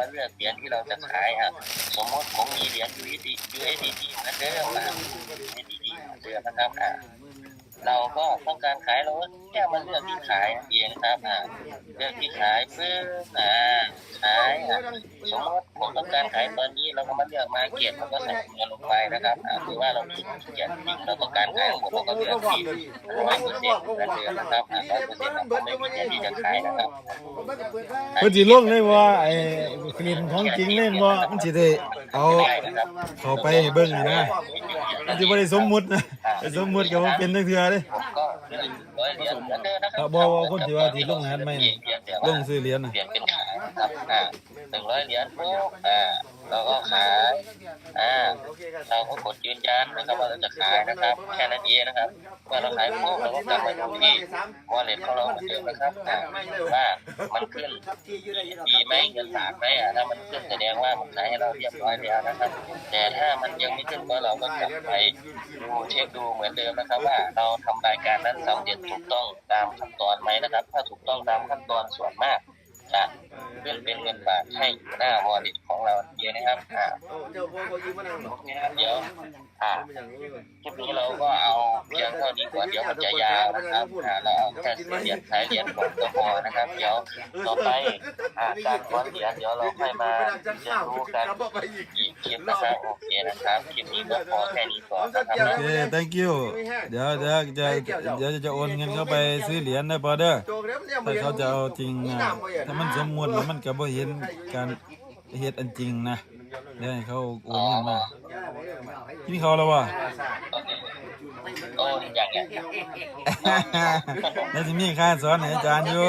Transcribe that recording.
มาเลือกเหรียญที่เราจะขายอะสมมติผมมีเหรียญ USD USDT เหมือนเดิมอะ USDT เหมือนเดิมนะครับอะเราก็ต้องการขายเราก็แค่มาเลือกที่ขายเองครับอะเลือกที่ขายเพื่ออ่าขายอะสมมติผมต้องการขายตอนนี้เราก็มาเลือกมาเก็ตเราก็ใส่เงินลงไปนะครับอะหรือว่าเราขี้เกียจริงเราต้องการขายหมดเราก็เลือกที่ร้อยเปอร์เซ็นต์เหมือนเดิมนะครับอะร้อยเปอร์เซ็นต์เราไม่มีเหรียญที่จะขายนะครับเพิ่นสิลงเลยว่าไอ้ คลิปของจริงเล่นว่ามันสิได้เอาเขาไปให้เบิ่งนี่นะมันสิบ่ได้สมมุตินะไอ้สมมุติก็บ่เป็นจังเทื่อเด้ก็เรื่องร้อยเหรียญเหมือนเดิมนะครับบ่ว่าคนที่ว่าที่ลงหันใหม่นี่ลงซื้อเหรียญน่ะเปลี่ยนเป็นขายนะครับอ่าหนึ่งร้อยเหรียญปุ๊บอ่าเราก็ขายอ่า เราก็กดยืนยันนะครับว่าเราจะขายนะครับแค่นั้นเองนะครับเมื่อเราขายปุ๊บเราก็กลับมาดูที่วอลเล็ตของเราเหมือนเดิมนะครับว่ามันขึ้นดีไหมเงินฝากไหมอะถ้ามันขึ้นแสดงว่ามันขายให้เราเรียบร้อยแล้วนะครับ แต่ถ้ามันยังไม่ขึ้นก็เราก็กลับไปดูเช็คดูเหมือนเดิมนะครับ ว่าเราทำรายการนั้นสำเร็จถูกต้องตามขั้นตอนไหมนะครับ ถ้าถูกต้องตามขั้นตอนส่วนมาก จะขึ้นเป็นเงินบาทให้หน้าวอลเล็ตของเราเองนะครับอ่าเจ้าพ่อเขายืมมานั่งหรอเดี๋ยวอ่าเป็นอย่างนี้เลยคลิปนี้เราก็เอา งเท่านี้ก่อนเดี๋ยวมันจะยาวนะครับอ่าเราเอาแค่สี่เหรียญขายเหรียญผมก็พอนะครับ เดี๋ยวต่อไปอาการก้อนเหรียญเดี๋ยวเราค่อยมาเรียนรู้กันอีกคลิปนะครับโอเคนะครับคลิปนี้ก็พอแค่นี้ก่อนนะครับโอเค thank you เดี๋ยวเดี๋ยวจะเดี๋ยวจะโอนเงินเข้าไปซื้อเหรียญได้บ่เด้อแล้วเนี่ยถ้าเขาจะเอาจริงนะถ้ามันสมมุติแล้วมันก็บ่เห็นการเฮ็ดอันจริงนะเดี๋ยวให้เขาโอนเงินมากินข้าวแล้ววะ อ้ยอย่างเงี้ยแล้วสิมีค่าสอนให้อาจารย์อยู่